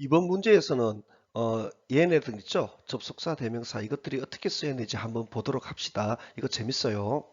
이번 문제에서는 어, 얘네들 있죠? 접속사, 대명사 이것들이 어떻게 쓰였는지 한번 보도록 합시다. 이거 재밌어요.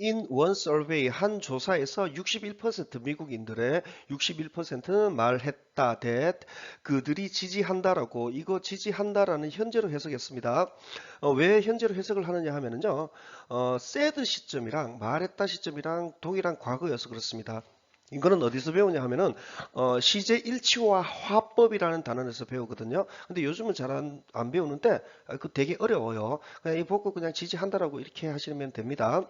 In one survey 한 조사에서 61% 미국인들의 61%는 말했다 that 그들이 지지한다라고 이거 지지한다라는 현재로 해석했습니다. 어, 왜 현재로 해석을 하느냐 하면은요. 어, said 시점이랑 말했다 시점이랑 동일한 과거여서 그렇습니다. 이거는 어디서 배우냐 하면은 어, 시제 일치와 화법이라는 단원에서 배우거든요. 근데 요즘은 잘 안 배우는데 아, 그 되게 어려워요. 그냥 이 보고 그냥 지지한다라고 이렇게 하시면 됩니다.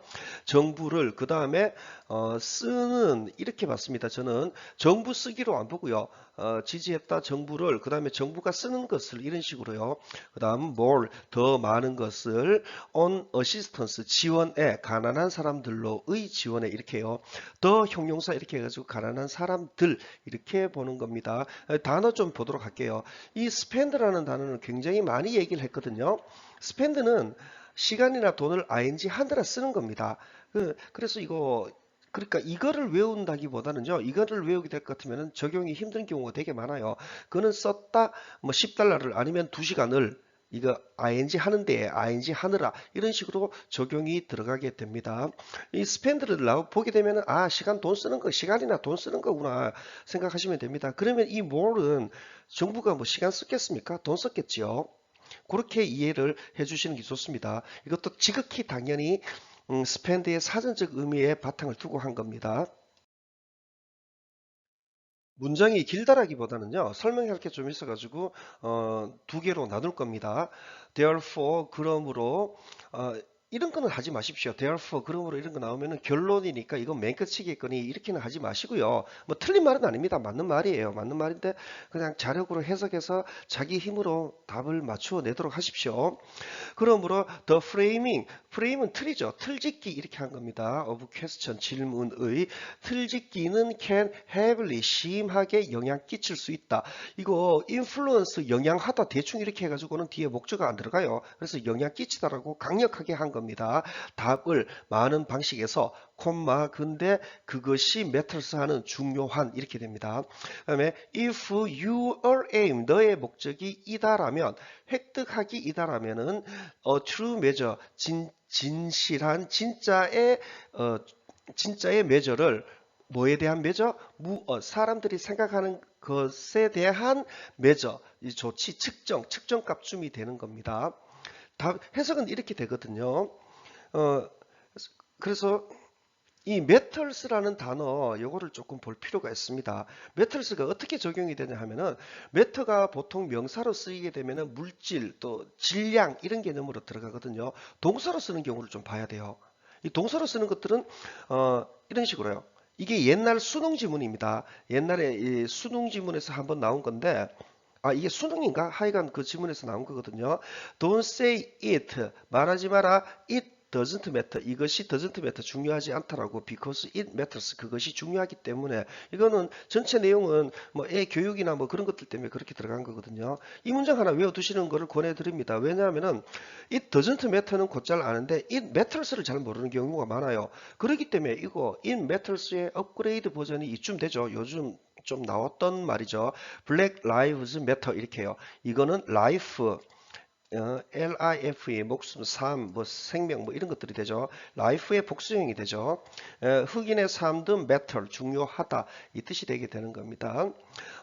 정부를 그 다음에 어, 쓰는 이렇게 봤습니다. 저는 정부 쓰기로 안 보고요. 어, 지지했다 정부를 그 다음에 정부가 쓰는 것을 이런 식으로요. 그 다음 뭘 더 많은 것을 on assistance 지원에 가난한 사람들로의 지원에 이렇게요. 더 형용사 이렇게 해가지고 가난한 사람들 이렇게 보는 겁니다. 어, 단어 좀 보도록 할게요. 이 spend라는 단어는 굉장히 많이 얘기를 했거든요. spend는 시간이나 돈을 ing 하느라 쓰는 겁니다. 그, 그래서 이거 그러니까 이거를 외운다기보다는요. 이거를 외우게 될 것 같으면 적용이 힘든 경우가 되게 많아요. 그는 썼다 뭐 10달러를 아니면 2시간을 이거 ing 하는데 ing 하느라 이런 식으로 적용이 들어가게 됩니다. 이 스펜드를 보게 되면 아 시간 돈 쓰는 거 시간이나 돈 쓰는 거구나 생각하시면 됩니다. 그러면 이 more은 정부가 뭐 시간 썼겠습니까? 돈 썼겠지요. 그렇게 이해를 해주시는 게 좋습니다. 이것도 지극히 당연히 음, 스펜드의 사전적 의미에 바탕을 두고 한 겁니다. 문장이 길다라기보다는요 설명할 게 좀 있어 가지고 어, 두 개로 나눌 겁니다. Therefore 그러므로 어, 이런 거는 하지 마십시오. therefore 그러므로 이런 거 나오면은 결론이니까 이건 맨 끝이겠거니 이렇게는 하지 마시고요. 뭐 틀린 말은 아닙니다. 맞는 말이에요. 맞는 말인데 그냥 자력으로 해석해서 자기 힘으로 답을 맞추어 내도록 하십시오. 그러므로 the framing, frame은 틀이죠. 틀짓기 이렇게 한 겁니다. of question 질문의 틀짓기는 can heavily 심하게 영향 끼칠 수 있다. 이거 influence 영향하다 대충 이렇게 해가지고는 뒤에 목적어가 안 들어가요. 그래서 영향 끼치다라고 강력하게 한 겁니다. 겁니다. 답을 많은 방식에서 콤마 근데 그것이 matters 하는 중요한 이렇게 됩니다. 그 다음에 if your aim 너의 목적이 이다라면 획득하기 이다라면은 어, true measure 진, 진실한 진짜의 어, 진짜의 measure를 뭐에 대한 매저? 무, 어, 사람들이 생각하는 것에 대한 매저, 이 조치, 측정, 측정값쯤이 되는 겁니다. 답, 해석은 이렇게 되거든요. 어, 그래서 이 메털스라는 단어 요거를 조금 볼 필요가 있습니다. 메털스가 어떻게 적용이 되냐 하면은 메터가 보통 명사로 쓰이게 되면은 물질 또 질량 이런 개념으로 들어가거든요. 동사로 쓰는 경우를 좀 봐야 돼요. 이 동사로 쓰는 것들은 어, 이런 식으로요. 이게 옛날 수능 지문입니다. 옛날에 이 수능 지문에서 한번 나온 건데 아 이게 수능인가? 하여간 그 지문에서 나온 거거든요. Don't say it. 말하지 마라. It doesn't matter. 이것이 doesn't matter. 중요하지 않다라고 because it matters. 그것이 중요하기 때문에 이거는 전체 내용은 뭐 애 교육이나 뭐 그런 것들 때문에 그렇게 들어간 거거든요. 이 문장 하나 외워두시는 것을 권해드립니다. 왜냐하면은 it doesn't matter는 곧잘 아는데 it matters를 잘 모르는 경우가 많아요. 그렇기 때문에 이거 it matters의 업그레이드 버전이 이쯤 되죠. 요즘 좀 나왔던 말이죠. Black Lives Matter 이렇게 해요. 이거는 life 어, LIFE 목숨, 삶, 뭐 생명 뭐 이런 것들이 되죠. life의 복수형이 되죠. 에, 흑인의 삶도 matter 중요하다 이 뜻이 되게 되는 겁니다.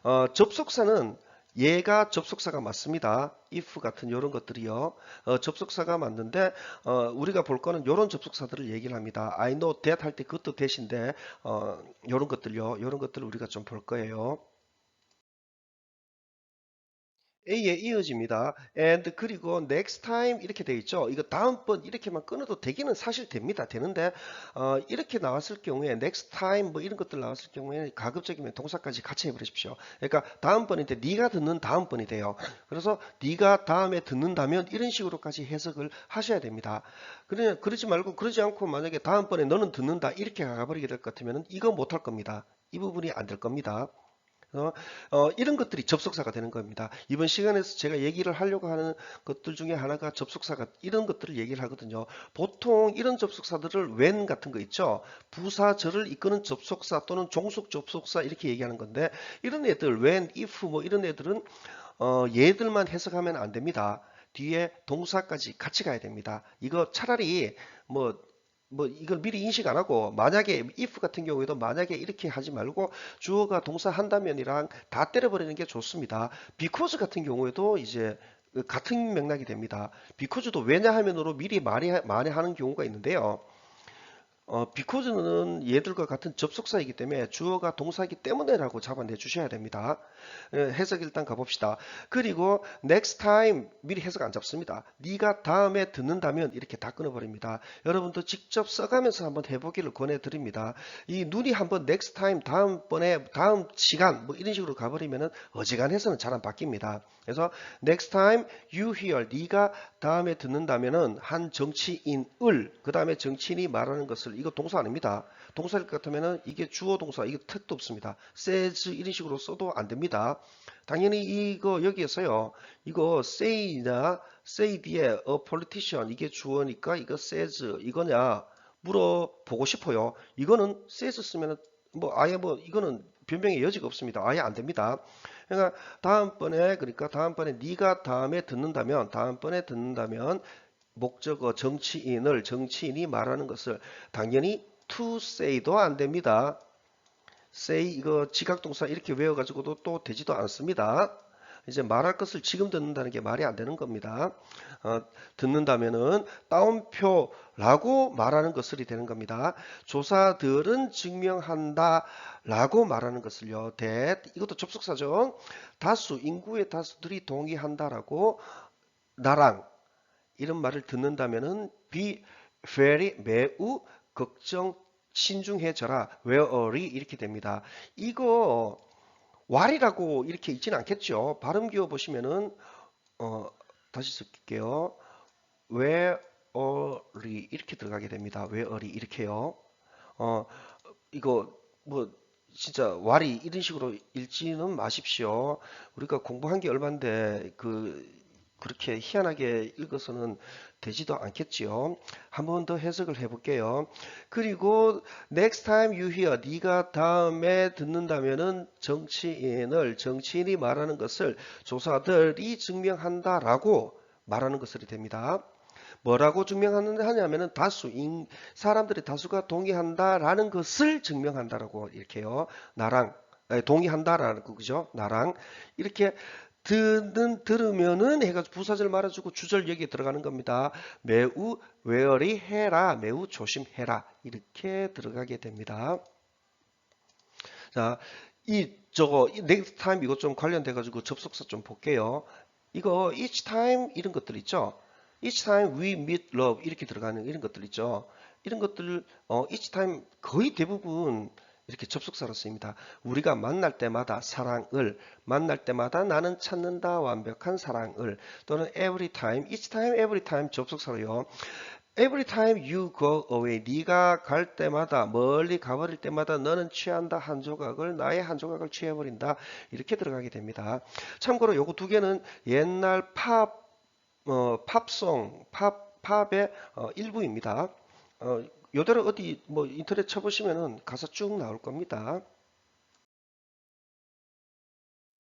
어, 접속사는 얘가 접속사가 맞습니다. if 같은 이런 것들이요. 어, 접속사가 맞는데 어, 우리가 볼 거는 이런 접속사들을 얘기를 합니다. I know that 할 때 그것도 대신데 어, 이런 것들요. 이런 것들을 우리가 좀 볼 거예요. A에 이어집니다. and 그리고 next time 이렇게 돼 있죠. 이거 다음번 이렇게만 끊어도 되기는 사실 됩니다. 되는데 어, 이렇게 나왔을 경우에 next time 뭐 이런 것들 나왔을 경우에 가급적이면 동사까지 같이 해버리십시오. 그러니까 다음번인데 네가 듣는 다음번이 돼요. 그래서 네가 다음에 듣는다면 이런 식으로까지 해석을 하셔야 됩니다. 그러, 그러지 말고 그러지 않고 만약에 다음번에 너는 듣는다 이렇게 가버리게 될 것 같으면 이거 못할 겁니다. 이 부분이 안 될 겁니다. 어, 어, 이런 것들이 접속사가 되는 겁니다. 이번 시간에서 제가 얘기를 하려고 하는 것들 중에 하나가 접속사가 이런 것들을 얘기를 하거든요. 보통 이런 접속사들을 when 같은 거 있죠. 부사절을 이끄는 접속사 또는 종속 접속사 이렇게 얘기하는 건데 이런 애들 when, if 뭐 이런 애들은 어, 얘들만 해석하면 안 됩니다. 뒤에 동사까지 같이 가야 됩니다. 이거 차라리 뭐, 뭐 이걸 미리 인식 안 하고 만약에 if 같은 경우에도 만약에 이렇게 하지 말고 주어가 동사 한다면이랑 다 때려버리는 게 좋습니다. because 같은 경우에도 이제 같은 맥락이 됩니다. because도 왜냐하면으로 미리 말이, 말하는 경우가 있는데요. 어, because는 얘들과 같은 접속사이기 때문에 주어가 동사이기 때문에라고 잡아내 주셔야 됩니다. 예, 해석 일단 가봅시다. 그리고 next time 미리 해석 안 잡습니다. 네가 다음에 듣는다면 이렇게 다 끊어버립니다. 여러분도 직접 써가면서 한번 해보기를 권해드립니다. 이 눈이 한번 next time 다음번에 다음 시간 뭐 이런 식으로 가버리면은 어지간해서는 잘 안 바뀝니다. 그래서 next time you hear 네가 다음에 듣는다면은 한 정치인을 그 다음에 정치인이 말하는 것을 이거 동사 아닙니다. 동사일 것 같으면은 이게 주어 동사 이거 택도 없습니다. says 이런 식으로 써도 안 됩니다. 당연히 이거 여기에서요. 이거 say나 say 뒤에 a politician 이게 주어니까 이거 says 이거냐 물어보고 싶어요. 이거는 says 쓰면은 뭐 아예 뭐 이거는 변명의 여지가 없습니다. 아예 안 됩니다. 그러니까 다음번에 그러니까 다음번에 네가 다음에 듣는다면 다음번에 듣는다면 목적어 정치인을 정치인이 말하는 것을 당연히 to say도 안 됩니다. say 이거 지각동사 이렇게 외워가지고도 또 되지도 않습니다. 이제 말할 것을 지금 듣는다는 게 말이 안 되는 겁니다. 어, 듣는다면은 따옴표라고 말하는 것을이 되는 겁니다. 조사들은 증명한다 라고 말하는 것을요. that 이것도 접속사죠. 다수 인구의 다수들이 동의한다 라고 나랑 이런 말을 듣는다면은 be very 매우 걱정 신중해져라 wary 이렇게 됩니다. 이거 왈이라고 이렇게 있지는 않겠죠. 발음 기호 보시면은 어, 다시 쓸게요. wary 이렇게 들어가게 됩니다. wary 이렇게요. 어, 이거 뭐 진짜 왈이 이런 식으로 읽지는 마십시오. 우리가 공부한 게 얼만데 그 그렇게 희한하게 읽어서는 되지도 않겠지요. 한 번 더 해석을 해볼게요. 그리고 next time you hear 네가 다음에 듣는다면은 정치인을 정치인이 말하는 것을 조사들이 증명한다라고 말하는 것이 됩니다. 뭐라고 증명하냐면은 다수 인 사람들의 다수가 동의한다라는 것을 증명한다라고 이렇게요. 나랑 동의한다라는 거 그죠? 나랑 이렇게 듣는 들으면은 해가 부사절 말아주고 주절 여기에 들어가는 겁니다. 매우 웨어리 해라 매우 조심해라 이렇게 들어가게 됩니다. 자, 이 저거 next time 이것 좀 관련돼 가지고 접속사 좀 볼게요. 이거 each time 이런 것들 있죠. each time we meet love 이렇게 들어가는 이런 것들 있죠. 이런 것들 어, each time 거의 대부분 이렇게 접속사로 쓰입니다. 우리가 만날 때마다 사랑을 만날 때마다 나는 찾는다 완벽한 사랑을 또는 every time, each time, every time 접속사로요. Every time you go away, 네가 갈 때마다 멀리 가버릴 때마다 너는 취한다 한 조각을 나의 한 조각을 취해버린다 이렇게 들어가게 됩니다. 참고로 요거 두 개는 옛날 팝 어, 팝송, 팝, 팝의 어, 일부입니다. 어, 요대로 어디 뭐 인터넷 쳐보시면은 가사 쭉 나올 겁니다.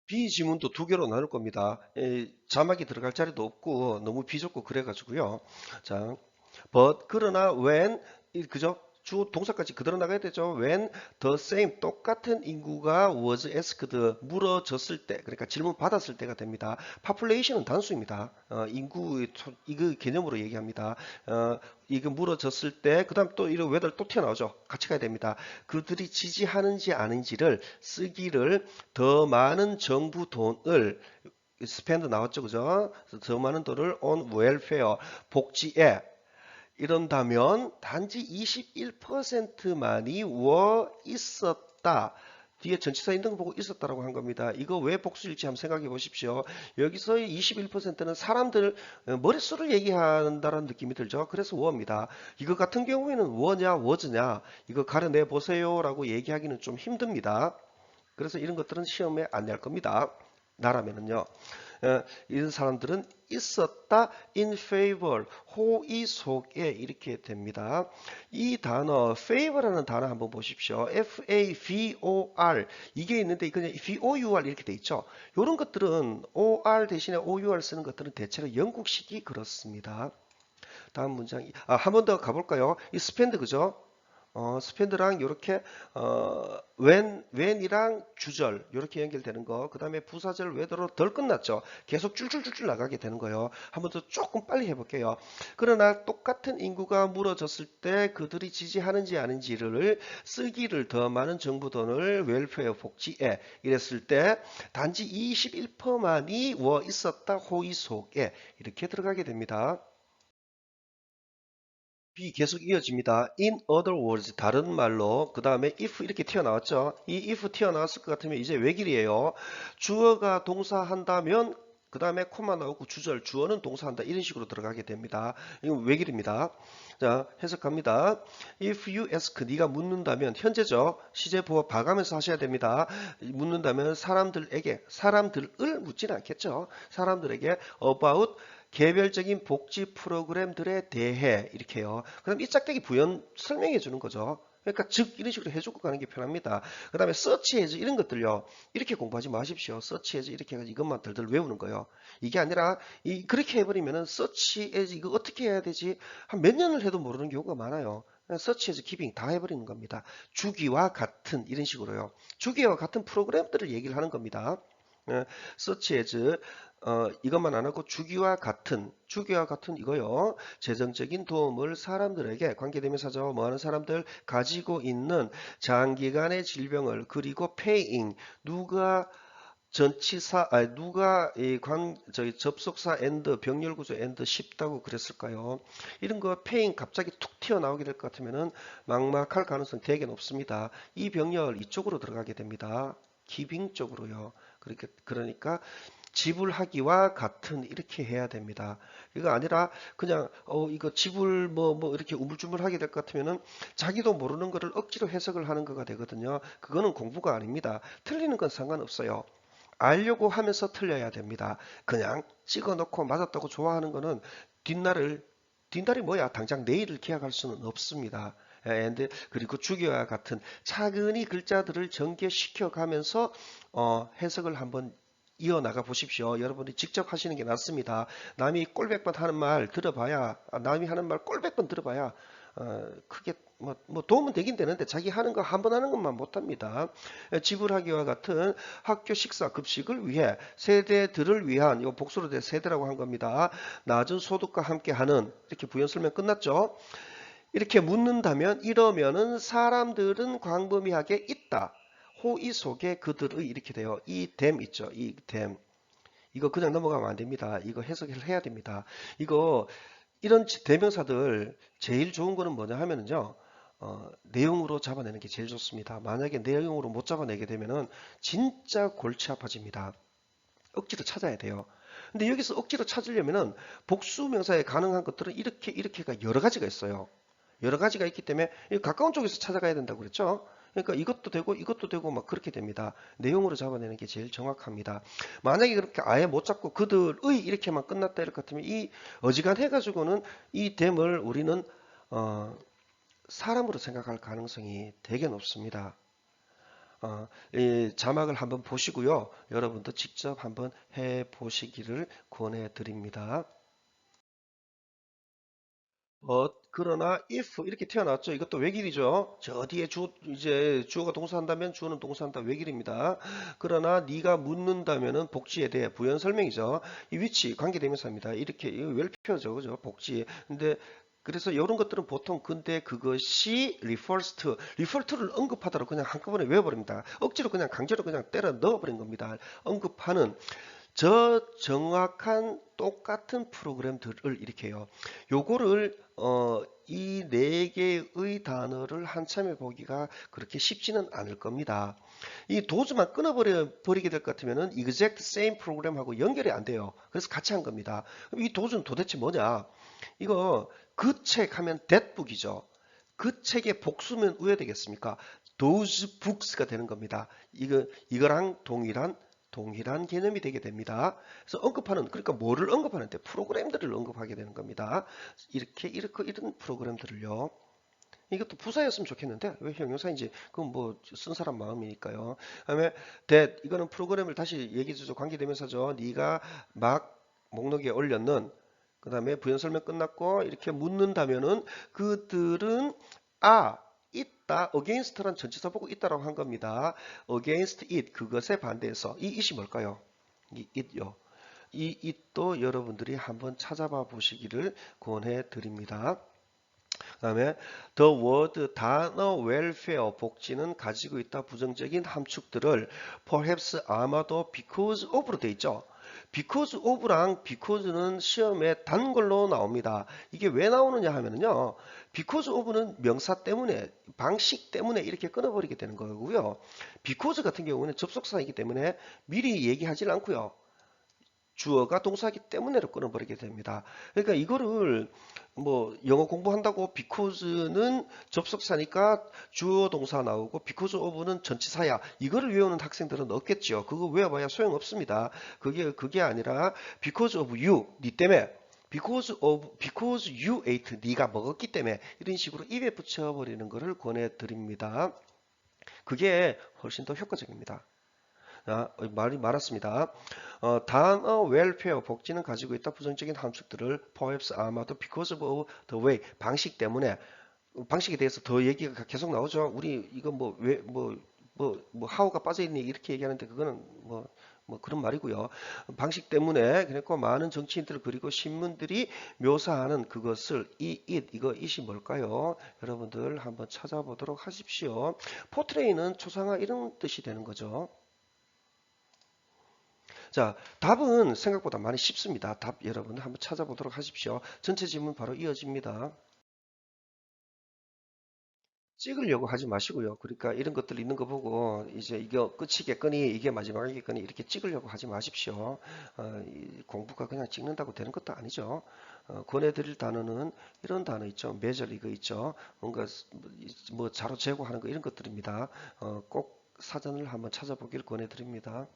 비지문도 두 개로 나눌 겁니다. 에, 자막이 들어갈 자리도 없고 너무 비좁고 그래가지고요. 자, but 그러나 when 그죠? 주 동사까지 그대로 나가야 되죠. when the same 똑같은 인구가 was asked 물어졌을 때 그러니까 질문 받았을 때가 됩니다. population은 단수입니다. 어, 인구 이거 개념으로 얘기합니다. 어, 이거 물어졌을 때 그다음 또 이런 whether 또 튀어나오죠. 같이 가야 됩니다. 그들이 지지하는지 아닌지를 쓰기를 더 많은 정부 돈을 스펜드 나왔죠. 그죠? 더 많은 돈을 on welfare 복지에 이런다면 단지 21%만이 워 있었다. 뒤에 전치사 있는 거 보고 있었다라고 한 겁니다. 이거 왜 복수일지 한번 생각해 보십시오. 여기서의 21%는 사람들 어, 머릿수를 얘기한다는 느낌이 들죠. 그래서 워입니다. 이거 같은 경우에는 워냐 워즈냐 이거 가려내 보세요라고 얘기하기는 좀 힘듭니다. 그래서 이런 것들은 시험에 안 낼 겁니다. 나라면은요. 어, 이런 사람들은 있었다 in favor 호의 속에 이렇게 됩니다. 이 단어 favor라는 단어 한번 보십시오. F A V O R 이게 있는데 그냥 V O U R 이렇게 돼 있죠. 이런 것들은 O R 대신에 O U R 쓰는 것들은 대체로 영국식이 그렇습니다. 다음 문장 아, 한 번 더 가볼까요? 이 스펜드 그죠? 어, 스펜드랑 이렇게 어, when, when이랑 주절 이렇게 연결되는 거. 그 다음에 부사절 외도로 덜 끝났죠. 계속 줄줄줄줄 나가게 되는 거예요. 한 번 더 조금 빨리 해볼게요. 그러나 똑같은 인구가 물어졌을 때 그들이 지지하는지 아닌지를 쓰기를 더 많은 정부 돈을 웰페어 복지에 이랬을 때 단지 21%만이 워 있었다 호의 속에 이렇게 들어가게 됩니다. B 계속 이어집니다. In other words, 다른 말로 그 다음에 if 이렇게 튀어나왔죠. 이 if 튀어나왔을 것 같으면 이제 외길이에요. 주어가 동사한다면 그 다음에 코마 나오고 주절, 주어는 동사한다 이런 식으로 들어가게 됩니다. 이건 외길입니다. 자 해석합니다. If you ask, 네가 묻는다면 현재죠. 시제 부호 봐가면서 하셔야 됩니다. 묻는다면 사람들에게, 사람들을 묻지는 않겠죠. 사람들에게 about 개별적인 복지 프로그램들에 대해 이렇게요. 그럼 이 짝대기 부연 설명해 주는 거죠. 그러니까 즉 이런 식으로 해주고 가는 게 편합니다. 그 다음에 서치 해즈 이런 것들요. 이렇게 공부하지 마십시오. 서치 해즈 이렇게 해가지고 이것만 덜덜 외우는 거예요. 이게 아니라 이 그렇게 해버리면은 서치 해즈 이거 어떻게 해야 되지? 한 몇 년을 해도 모르는 경우가 많아요. 서치 해즈 기빙 다 해버리는 겁니다. 주기와 같은 이런 식으로요. 주기와 같은 프로그램들을 얘기를 하는 겁니다. 서치 해즈 어, 이것만 안 하고 주기와 같은 주기와 같은 이거요. 재정적인 도움을 사람들에게 관계대명사죠. 뭐하는 사람들 가지고 있는 장기간의 질병을 그리고 페잉 누가 전치사 아 누가 이관 저기 접속사 엔드 병렬 구조 엔드 쉽다고 그랬을까요? 이런 거 페인 갑자기 툭 튀어나오게 될 것 같으면은 막막할 가능성 되게 높습니다. 이 병렬 이쪽으로 들어가게 됩니다. 기빙 쪽으로요. 그렇게 그러니까 지불하기와 같은 이렇게 해야 됩니다. 이거 아니라 그냥 어 이거 지불 뭐뭐 뭐 이렇게 우물쭈물하게 될 것 같으면은 자기도 모르는 거를 억지로 해석을 하는 거가 되거든요. 그거는 공부가 아닙니다. 틀리는 건 상관없어요. 알려고 하면서 틀려야 됩니다. 그냥 찍어놓고 맞았다고 좋아하는 거는 뒷날을 뒷날이 뭐야? 당장 내일을 기약할 수는 없습니다. 그리고 주기와 같은 차근히 글자들을 전개시켜 가면서 어, 해석을 한번 이어나가 보십시오. 여러분이 직접 하시는 게 낫습니다. 남이 꼴백번 하는 말 들어봐야, 아, 남이 하는 말 꼴백번 들어봐야, 어, 크게 뭐, 뭐, 도움은 되긴 되는데 자기 하는 거 한 번 하는 것만 못합니다. 지불하기와 같은 학교 식사 급식을 위해 세대들을 위한 이 복수로 된 세대라고 한 겁니다. 낮은 소득과 함께하는 이렇게 부연 설명 끝났죠. 이렇게 묻는다면 이러면은 사람들은 광범위하게 있다. 호의 속에 그들의 이렇게 돼요. 이 댐 있죠. 이 댐. 이거 그냥 넘어가면 안 됩니다. 이거 해석을 해야 됩니다. 이거 이런 대명사들 제일 좋은 거는 뭐냐 하면은요. 어, 내용으로 잡아내는 게 제일 좋습니다. 만약에 내용으로 못 잡아내게 되면은 진짜 골치 아파집니다. 억지로 찾아야 돼요. 근데 여기서 억지로 찾으려면은 복수 명사에 가능한 것들은 이렇게 이렇게가 여러 가지가 있어요. 여러 가지가 있기 때문에 가까운 쪽에서 찾아가야 된다고 그랬죠. 그러니까 이것도 되고 이것도 되고 막 그렇게 됩니다. 내용으로 잡아내는 게 제일 정확합니다. 만약에 그렇게 아예 못 잡고 그들의 이렇게만 끝났다 이럴 것 같으면 이 어지간해 가지고는 이 댐을 우리는 어, 사람으로 생각할 가능성이 되게 높습니다. 어, 자막을 한번 보시고요. 여러분도 직접 한번 해 보시기를 권해 드립니다. 어, 그러나 if 이렇게 태어났죠. 이것도 외길이죠. 저 뒤에 주 이제 주어가 동사한다면 주어는 동사한다 외길입니다. 그러나 네가 묻는다면은 복지에 대해 부연 설명이죠. 이 위치 관계대명사입니다. 이렇게 웰표죠, 그죠? 복지. 근데 그래서 이런 것들은 보통 근데 그것이 refers to, refer to를 언급하다로 그냥 한꺼번에 외워버립니다. 억지로 그냥 강제로 그냥 때려 넣어버린 겁니다. 언급하는 저 정확한 똑같은 프로그램들을 이렇게 요 요거를 어, 이 네 개의 단어를 한참에 보기가 그렇게 쉽지는 않을 겁니다. 이 도주만 끊어버려 버리게 될 것 같으면 은 exact same 프로그램하고 연결이 안 돼요. 그래서 같이 한 겁니다. 그럼 이 도주는 도대체 뭐냐? 이거 그 책 하면 thatbook이죠. 그 책의 복수면 우회 되겠습니까? those books가 되는 겁니다. 이거 이거랑 동일한 동일한 개념이 되게 됩니다. 그래서 언급하는 그러니까 뭐를 언급하는데 프로그램들을 언급하게 되는 겁니다. 이렇게 이렇게 이런 프로그램들을요. 이것도 부사였으면 좋겠는데 왜 형용사인지 그건 뭐 쓴 사람 마음이니까요. 그다음에 that 이거는 프로그램을 다시 얘기해주죠. 관계대명사죠. 네가 막 목록에 올렸는 그 다음에 부연 설명 끝났고 이렇게 묻는다면은 그들은 아 있다 against란 전치사 보고 있다라고 한 겁니다. against it 그것에 반대해서 이 it이 뭘까요? 이 it요. 이 it도 여러분들이 한번 찾아봐 보시기를 권해 드립니다. 그 다음에 the word 단어 welfare 복지는 가지고 있다 부정적인 함축들을 perhaps 아마도 because of로 돼 있죠. Because of랑 because는 시험에 단 걸로 나옵니다. 이게 왜 나오느냐 하면요. because of는 명사 때문에 방식 때문에 이렇게 끊어버리게 되는 거고요. because 같은 경우는 접속사이기 때문에 미리 얘기하지 않고요. 주어가 동사이기 때문에로 끊어버리게 됩니다. 그러니까 이거를 뭐 영어 공부한다고 because는 접속사니까 주어 동사 나오고 because of는 전치사야. 이거를 외우는 학생들은 없겠죠. 그거 외워봐야 소용없습니다. 그게 그게 아니라 because of you, 니 때문에 because of because you ate 네가 먹었기 때문에 이런 식으로 입에 붙여버리는 것을 권해드립니다. 그게 훨씬 더 효과적입니다. 아, 말이 많았습니다. 어, 단어 welfare 복지는 가지고 있다 부정적인 함축들을 perhaps 아마도 because of the way 방식 때문에 방식에 대해서 더 얘기가 계속 나오죠. 우리 이거 뭐 왜 뭐 뭐뭐 how가 빠져 있니 이렇게 얘기하는데 그거는 뭐뭐 그런 말이고요. 방식 때문에 그랬고 많은 정치인들 그리고 신문들이 묘사하는 그것을 이 it 이거 it이 뭘까요? 여러분들 한번 찾아보도록 하십시오. 포트레이는 초상화 이런 뜻이 되는 거죠. 자, 답은 생각보다 많이 쉽습니다. 답 여러분 한번 찾아보도록 하십시오. 전체 질문 바로 이어집니다. 찍으려고 하지 마시고요. 그러니까 이런 것들 있는 거 보고 이제 이게 끝이겠거니 이게 마지막이겠거니 이렇게 찍으려고 하지 마십시오. 어, 공부가 그냥 찍는다고 되는 것도 아니죠. 어, 권해드릴 단어는 이런 단어 있죠. 매절 이거 있죠. 뭔가 뭐 자로 제고하는 거 이런 것들입니다. 어, 꼭 사전을 한번 찾아보기를 권해드립니다.